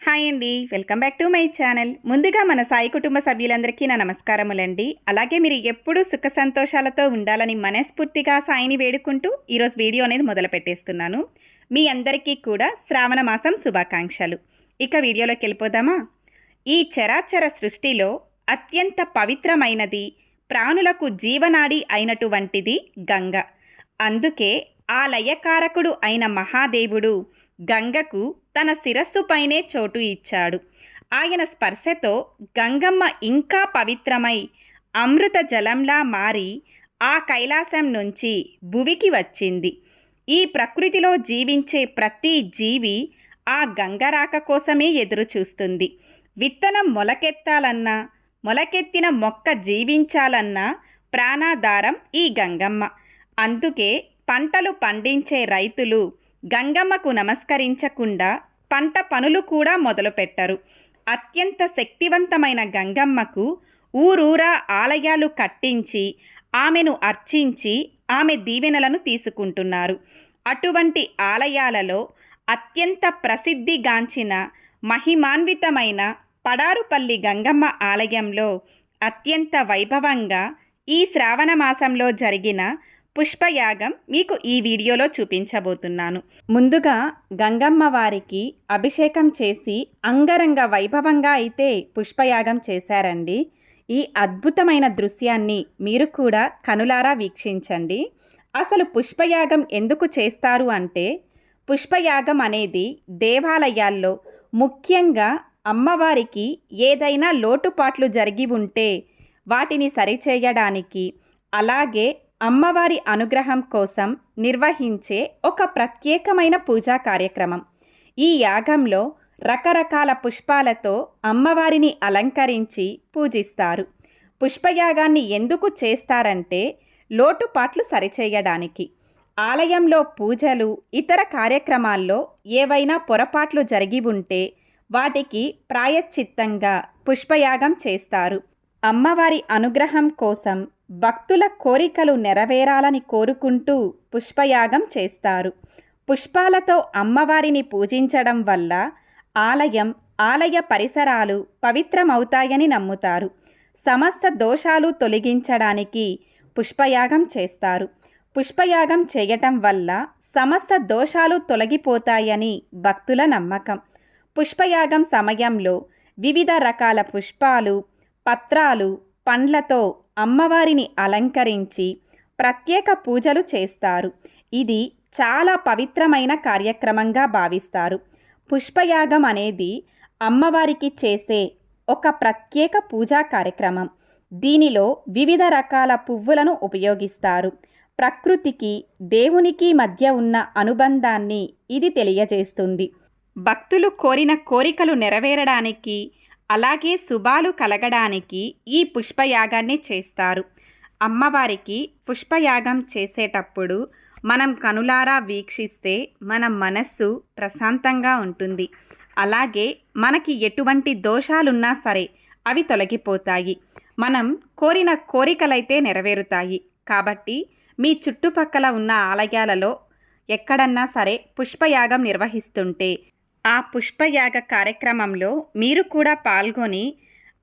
Hi అండి. Welcome back to my channel. ముందుగా మన సాయి కుటుంబ సభ్యులందరికీ నా నమస్కారములండి. అలాగే మీరు ఎప్పుడూ సుఖ సంతోషాలతో ఉండాలని మనస్ఫూర్తిగా సాయిని వేడుకుంటూ ఈరోజు వీడియో అనేది మొదలు పెట్టేస్తున్నాను. మీ అందరికీ కూడా శ్రావణ మాసం శుభాకాంక్షలు. ఇక వీడియోలోకి వెళ్ళిపోదామా? ఈ చరాచర సృష్టిలో అత్యంత పవిత్రమైనది ప్రాణులకు జీవనాడి అయినటువంటిది గంగ. అందుకే ఆ లయకారకుడు అయిన మహాదేవుడు గంగకు తన శిరస్సుపైనే చోటు ఇచ్చాడు. ఆయన స్పర్శతో గంగమ్మ ఇంకా పవిత్రమై అమృత జలంలా మారి ఆ కైలాసం నుంచి భువికి వచ్చింది. ఈ ప్రకృతిలో జీవించే ప్రతి జీవి ఆ గంగరాక కోసమే ఎదురుచూస్తుంది. విత్తనం మొలకెత్తాలన్నా మొలకెత్తిన మొక్క జీవించాలన్నా ప్రాణాధారం ఈ గంగమ్మ. అందుకే పంటలు పండించే రైతులు గంగమ్మకు నమస్కరించకుండా పంట పనులు కూడా మొదలుపెట్టరు. అత్యంత శక్తివంతమైన గంగమ్మకు ఊరూరా ఆలయాలు కట్టించి ఆమెను అర్చించి ఆమె దీవెనలను తీసుకుంటున్నారు. అటువంటి ఆలయాలలో అత్యంత ప్రసిద్ధిగాంచిన మహిమాన్వితమైన పడారుపల్లి గంగమ్మ ఆలయంలో అత్యంత వైభవంగా ఈ శ్రావణ మాసంలో జరిగిన పుష్పయాగం మీకు ఈ వీడియోలో చూపించబోతున్నాను. ముందుగా గంగమ్మ వారికి అభిషేకం చేసి అంగరంగ వైభవంగా అయితే పుష్పయాగం చేశారండి. ఈ అద్భుతమైన దృశ్యాన్ని మీరు కూడా కనులారా వీక్షించండి. అసలు పుష్పయాగం ఎందుకు చేస్తారు అంటే పుష్పయాగం అనేది దేవాలయాల్లో ముఖ్యంగా అమ్మవారికి ఏదైనా లోటుపాట్లు జరిగి ఉంటే వాటిని సరిచేయడానికి అలాగే అమ్మవారి అనుగ్రహం కోసం నిర్వహించే ఒక ప్రత్యేకమైన పూజా కార్యక్రమం. ఈ యాగంలో రకరకాల పుష్పాలతో అమ్మవారిని అలంకరించి పూజిస్తారు. పుష్పయాగాన్ని ఎందుకు చేస్తారంటే లోటుపాట్లు సరిచేయడానికి. ఆలయంలో పూజలు ఇతర కార్యక్రమాల్లో ఏవైనా పొరపాట్లు జరిగి ఉంటే వాటికి ప్రాయశ్చిత్తంగా పుష్పయాగం చేస్తారు. అమ్మవారి అనుగ్రహం కోసం భక్తుల కోరికలు నెరవేరాలని కోరుకుంటూ పుష్పయాగం చేస్తారు. పుష్పాలతో అమ్మవారిని పూజించడం వల్ల ఆలయం ఆలయ పరిసరాలు పవిత్రమవుతాయని నమ్ముతారు. సమస్త దోషాలు తొలగించడానికి పుష్పయాగం చేస్తారు. పుష్పయాగం చేయటం వల్ల సమస్త దోషాలు తొలగిపోతాయని భక్తుల నమ్మకం. పుష్పయాగం సమయంలో వివిధ రకాల పుష్పాలు పత్రాలు పండ్లతో అమ్మవారిని అలంకరించి ప్రత్యేక పూజలు చేస్తారు. ఇది చాలా పవిత్రమైన కార్యక్రమంగా భావిస్తారు. పుష్పయాగం అనేది అమ్మవారికి చేసే ఒక ప్రత్యేక పూజా కార్యక్రమం. దీనిలో వివిధ రకాల పువ్వులను ఉపయోగిస్తారు. ప్రకృతికి దేవునికి మధ్య ఉన్న అనుబంధాన్ని ఇది తెలియజేస్తుంది. భక్తులు కోరిన కోరికలు నెరవేరడానికి అలాగే శుభాలు కలగడానికి ఈ పుష్పయాగాన్ని చేస్తారు. అమ్మవారికి పుష్పయాగం చేసేటప్పుడు మనం కనులారా వీక్షిస్తే మన మనస్సు ప్రశాంతంగా ఉంటుంది. అలాగే మనకి ఎటువంటి దోషాలున్నా సరే అవి తొలగిపోతాయి. మనం కోరిన కోరికలైతే నెరవేరుతాయి. కాబట్టి మీ చుట్టుపక్కల ఉన్న ఆలయాలలో ఎక్కడన్నా సరే పుష్పయాగం నిర్వహిస్తుంటే ఆ పుష్పయాగ కార్యక్రమంలో మీరు కూడా పాల్గొని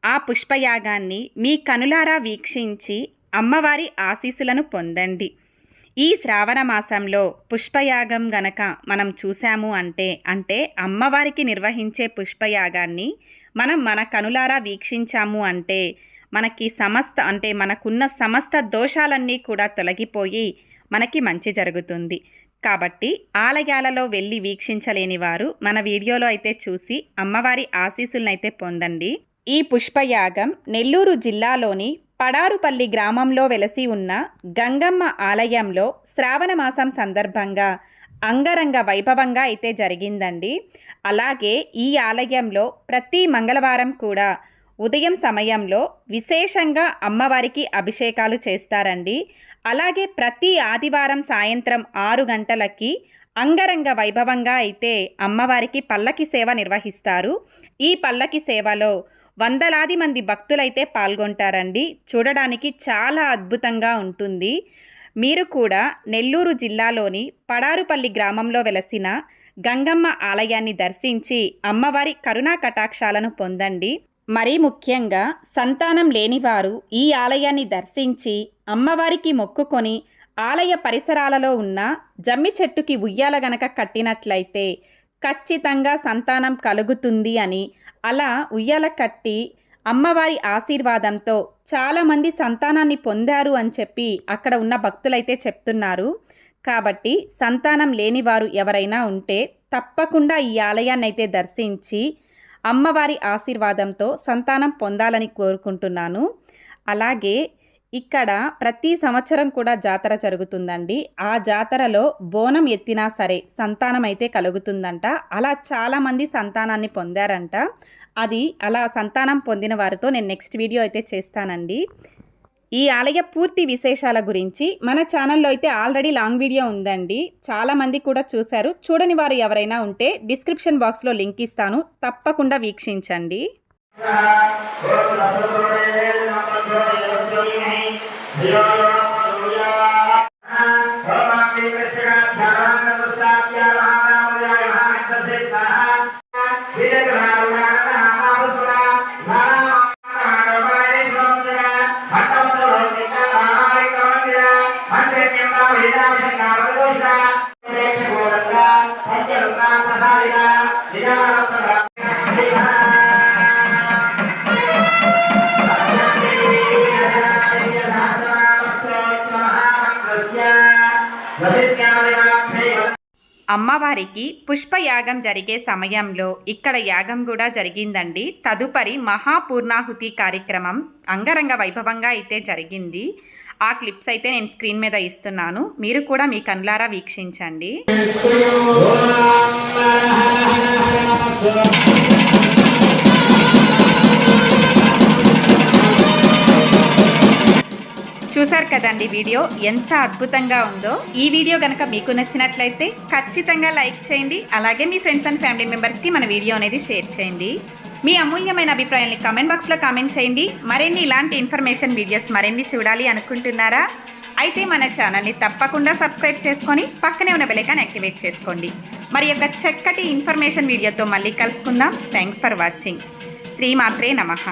ఆ పుష్పయాగాన్ని మీ కనులారా వీక్షించి అమ్మవారి ఆశీస్సులను పొందండి. ఈ శ్రావణ మాసంలో పుష్పయాగం గనక మనం చూసాము అంటే అంటే అమ్మవారికి నిర్వహించే పుష్పయాగాన్ని మనం మన కనులారా వీక్షించాము అంటే మనకి సమస్త అంటే మనకున్న సమస్త దోషాలన్నీ కూడా తొలగిపోయి మనకి మంచి జరుగుతుంది. కాబట్టి ఆలయాలలో వెళ్ళి వీక్షించలేని వారు మన వీడియోలో అయితే చూసి అమ్మవారి ఆశీస్సులనైతే అయితే పొందండి. ఈ పుష్పయాగం నెల్లూరు జిల్లాలోని పడారుపల్లి గ్రామంలో వెలసి ఉన్న గంగమ్మ ఆలయంలో శ్రావణ మాసం సందర్భంగా అంగరంగ వైభవంగా అయితే జరిగిందండి. అలాగే ఈ ఆలయంలో ప్రతి మంగళవారం కూడా ఉదయం సమయంలో విశేషంగా అమ్మవారికి అభిషేకాలు చేస్తారండి. అలాగే ప్రతి ఆదివారం సాయంత్రం ఆరు గంటలకి అంగరంగ వైభవంగా అయితే అమ్మవారికి పల్లకి సేవ నిర్వహిస్తారు. ఈ పల్లకి సేవలో వందలాది మంది భక్తులైతే పాల్గొంటారండి. చూడడానికి చాలా అద్భుతంగా ఉంటుంది. మీరు కూడా నెల్లూరు జిల్లాలోని పడారుపల్లి గ్రామంలో వెలసిన గంగమ్మ ఆలయాన్ని దర్శించి అమ్మవారి కరుణా కటాక్షాలను పొందండి. మరీ ముఖ్యంగా సంతానం లేనివారు ఈ ఆలయాన్ని దర్శించి అమ్మవారికి మొక్కుకొని ఆలయ పరిసరాలలో ఉన్న జమ్మి చెట్టుకి ఉయ్యాల గనక కట్టినట్లయితే ఖచ్చితంగా సంతానం కలుగుతుంది అని అలా ఉయ్యాల కట్టి అమ్మవారి ఆశీర్వాదంతో చాలామంది సంతానాన్ని పొందారు అని చెప్పి అక్కడ ఉన్న భక్తులైతే చెప్తున్నారు. కాబట్టి సంతానం లేనివారు ఎవరైనా ఉంటే తప్పకుండా ఈ ఆలయాన్ని అయితే దర్శించి అమ్మవారి ఆశీర్వాదంతో సంతానం పొందాలని కోరుకుంటున్నాను. అలాగే ఇక్కడ ప్రతి సంవత్సరం కూడా జాతర జరుగుతుందండి. ఆ జాతరలో బోనం ఎత్తినా సరే సంతానం అయితే కలుగుతుందంట. అలా చాలామంది సంతానాన్ని పొందారంట. అది అలా సంతానం పొందిన వారితో నేను నెక్స్ట్ వీడియో అయితే చేస్తానండి. ఈ ఆలయ పూర్తి విశేషాల గురించి మన ఛానల్లో అయితే ఆల్రెడీ లాంగ్ వీడియో ఉందండి చాలామంది కూడా చూశారు చూడని వారు ఎవరైనా ఉంటే డిస్క్రిప్షన్ బాక్స్లో లింక్ ఇస్తాను తప్పకుండా వీక్షించండి ಮಂತ್ರಜ್ಞಾ ವೇದಾಭಿಂಗಾವದೋಷ ವೇಕ್ಷ ಗೋದಂಗ ಪಂಚರಂಗ ಪ್ರಸಾದಿನ ನಿಜಾನ ಪ್ರಧಾನ वसित्यादिनाभ्य అమ్మవారికి పుష్పయాగం జరిగే సమయంలో ఇక్కడ యాగం కూడా జరిగిందండి తదుపరి మహాపూర్ణాహుతి కార్యక్రమం అంగరంగ వైభవంగా అయితే జరిగింది ఆ క్లిప్స్ అయితే నేను స్క్రీన్ మీద ఇస్తున్నాను మీరు కూడా మీ కండ్లారా వీక్షించండి చూశారు కదండి వీడియో? ఎంత అద్భుతంగా ఉందో. ఈ వీడియో కనుక మీకు నచ్చినట్లయితే ఖచ్చితంగా లైక్ చేయండి. అలాగే మీ ఫ్రెండ్స్ అండ్ ఫ్యామిలీ మెంబర్స్కి మన వీడియో అనేది షేర్ చేయండి. మీ అమూల్యమైన అభిప్రాయాన్ని కామెంట్ బాక్స్లో కామెంట్ చేయండి. మరిన్ని ఇలాంటి ఇన్ఫర్మేషన్ వీడియోస్ మరిన్ని చూడాలి అనుకుంటున్నారా? అయితే మన ఛానల్ని తప్పకుండా సబ్స్క్రైబ్ చేసుకొని పక్కనే ఉన్న బెలైకాన్ యాక్టివేట్ చేసుకోండి. మరి యొక్క చక్కటి ఇన్ఫర్మేషన్ వీడియోతో మళ్ళీ కలుసుకుందాం. థ్యాంక్స్ ఫర్ వాచింగ్ శ్రీమాత్రే నమః.